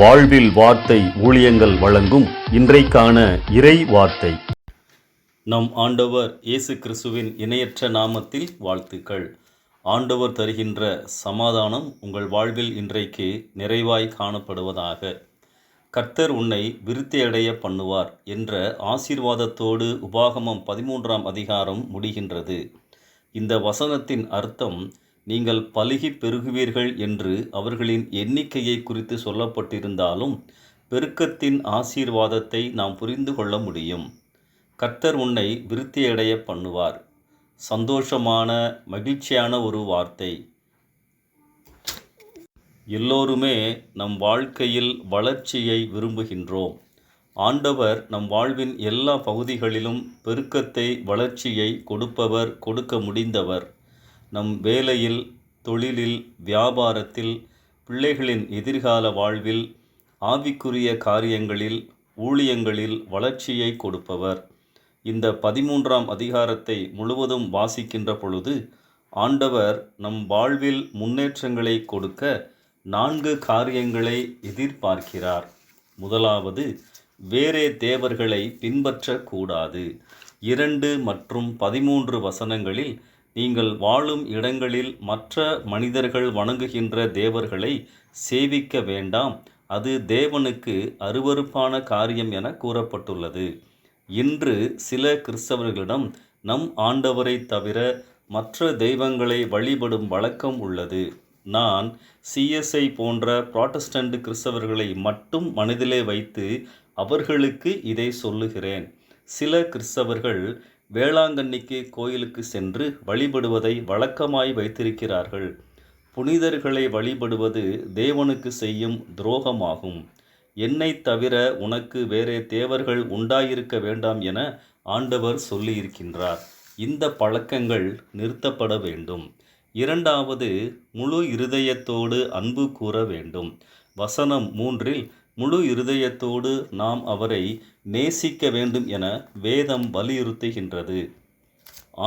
வாழ்வில் வார்த்தை ஊழியங்கள் வழங்கும் இன்றைக்கான இறை வார்த்தை. நம் ஆண்டவர் இயேசு கிறிஸ்துவின் இணையற்ற நாமத்தில் வாழ்த்துக்கள். ஆண்டவர் தருகின்ற சமாதானம் உங்கள் வாழ்வில் இன்றைக்கு நிறைவாய் காணப்படுவதாக. கர்த்தர் உன்னை விருத்தியடைய பண்ணுவார் என்ற ஆசீர்வாதத்தோடு உபாகமம் பதிமூன்றாம் அதிகாரம் முடிகின்றது. இந்த வசனத்தின் அர்த்தம் நீங்கள் பலுகி பெருகுவீர்கள் என்று அவர்களின் எண்ணிக்கையை குறித்து சொல்லப்பட்டிருந்தாலும் பெருக்கத்தின் ஆசீர்வாதத்தை நாம் புரிந்து கொள்ள முடியும். கர்த்தர் உன்னை விருத்தியடைய பண்ணுவார். சந்தோஷமான மகிழ்ச்சியான ஒரு வார்த்தை. எல்லோருமே நம் வாழ்க்கையில் வளர்ச்சியை விரும்புகின்றோம். ஆண்டவர் நம் வாழ்வின் எல்லா பகுதிகளிலும் பெருக்கத்தை வளர்ச்சியை கொடுப்பவர் கொடுக்க முடிந்தவர். நம் வேலையில் தொழிலில் வியாபாரத்தில் பிள்ளைகளின் எதிர்கால வாழ்வில் ஆவிக்குரிய காரியங்களில் ஊழியங்களில் வளர்ச்சியை கொடுப்பவர். இந்த பதிமூன்றாம் அதிகாரத்தை முழுவதும் வாசிக்கின்ற பொழுது ஆண்டவர் நம் வாழ்வில் முன்னேற்றங்களை கொடுக்க நான்கு காரியங்களை எதிர்பார்க்கிறார். முதலாவது வேறே தேவர்களை பின்பற்றக்கூடாது. இரண்டு மற்றும் பதிமூன்று வசனங்களில் நீங்கள் வாழும் இடங்களில் மற்ற மனிதர்கள் வணங்குகின்ற தேவர்களை சேவிக்க வேண்டாம். அது தேவனுக்கு அருவருப்பான காரியம் என கூறப்பட்டுள்ளது. இன்று சில கிறிஸ்தவர்களிடம் நம் ஆண்டவரை தவிர மற்ற தெய்வங்களை வழிபடும் வழக்கம் உள்ளது. நான் சிஎஸ்ஐ போன்ற புராட்டஸ்டன்ட் கிறிஸ்தவர்களை மட்டும் மனதிலே வைத்து அவர்களுக்கு இதை சொல்லுகிறேன். சில கிறிஸ்தவர்கள் வேளாங்கண்ணிக்கு கோயிலுக்கு சென்று வழிபடுவதை வழக்கமாய் வைத்திருக்கிறார்கள். புனிதர்களை வழிபடுவது தேவனுக்கு செய்யும் துரோகமாகும். என்னை தவிர உனக்கு வேறே தேவர்கள் உண்டாயிருக்க வேண்டாம் என ஆண்டவர் சொல்லியிருக்கின்றார். இந்த பழக்கங்கள் நிறுத்தப்பட வேண்டும். இரண்டாவது முழு இருதயத்தோடு அன்பு கூற வேண்டும். வசனம் மூன்றில் முழு இருதயத்தோடு நாம் அவரை நேசிக்க வேண்டும் என வேதம் வலியுறுத்துகின்றது.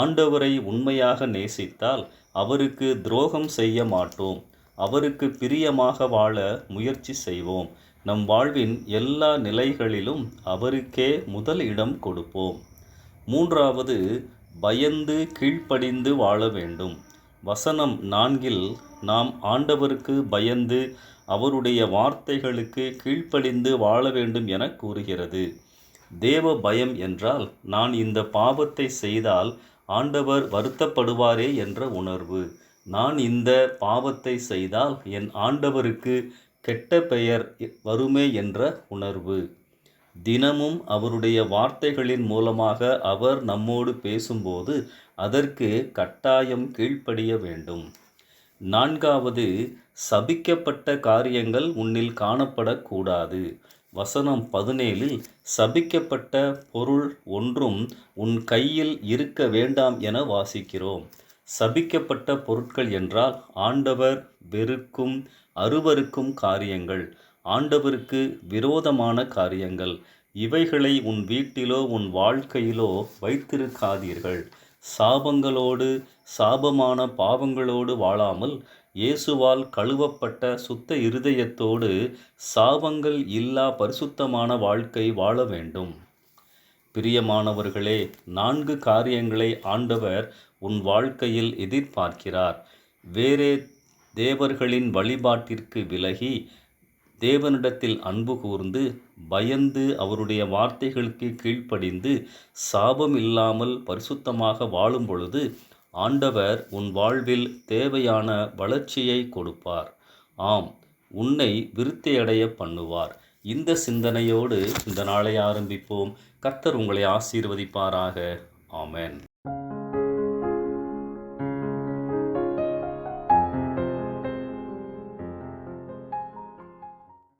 ஆண்டவரை உண்மையாக நேசித்தால் அவருக்கு துரோகம் செய்ய மாட்டோம். அவருக்கு பிரியமாக வாழ முயற்சி செய்வோம். நம் வாழ்வின் எல்லா நிலைகளிலும் அவருக்கே முதல் இடம் கொடுப்போம். மூன்றாவது பயந்து கீழ்ப்படிந்து வாழ வேண்டும். வசனம் நான்கில் நாம் ஆண்டவருக்கு பயந்து அவருடைய வார்த்தைகளுக்கு கீழ்ப்படிந்து வாழ வேண்டும் என கூறுகிறது. தேவ பயம் என்றால் நான் இந்த பாவத்தை செய்தால் ஆண்டவர் வருத்தப்படுவாரே என்ற உணர்வு. நான் இந்த பாவத்தை செய்தால் என் ஆண்டவருக்கு கெட்ட பெயர் வருமே என்ற உணர்வு. தினமும் அவருடைய வார்த்தைகளின் மூலமாக அவர் நம்மோடு பேசும்போது அதற்கு கட்டாயம் கீழ்ப்படிய வேண்டும். நான்காவது சபிக்கப்பட்ட காரியங்கள் உன்னில் காணப்படக்கூடாது. வசனம் பதினேழில் சபிக்கப்பட்ட பொருள் ஒன்றும் உன் கையில் இருக்க வேண்டாம் என வாசிக்கிறோம். சபிக்கப்பட்ட பொருட்கள் என்றால் ஆண்டவர் வெறுக்கும் அருவருக்கும் காரியங்கள். ஆண்டவருக்கு விரோதமான காரியங்கள். இவைகளை உன் வீட்டிலோ உன் வாழ்க்கையிலோ வைத்திருக்காதீர்கள். சாபங்களோடு சாபமான பாவங்களோடு வாழாமல் இயேசுவால் கழுவப்பட்ட சுத்த இருதயத்தோடு சாபங்கள் இல்லா பரிசுத்தமான வாழ்க்கை வாழ வேண்டும். பிரியமானவர்களே நான்கு காரியங்களை ஆண்டவர் உன் வாழ்க்கையில் எதிர்பார்க்கிறார். வேறே தேவர்களின் வழிபாட்டிற்கு விலகி தேவனிடத்தில் அன்பு கூர்ந்து பயந்து அவருடைய வார்த்தைகளுக்கு கீழ்ப்படிந்து சாபம் இல்லாமல் பரிசுத்தமாக வாழும் பொழுது ஆண்டவர் உன் வாழ்வில் தேவையான வளர்ச்சியை கொடுப்பார். ஆம் உன்னை விருத்தியடைய பண்ணுவார். இந்த சிந்தனையோடு இந்த நாளை ஆரம்பிப்போம். கர்த்தர் உங்களை ஆசீர்வதிப்பாராக. ஆமேன்.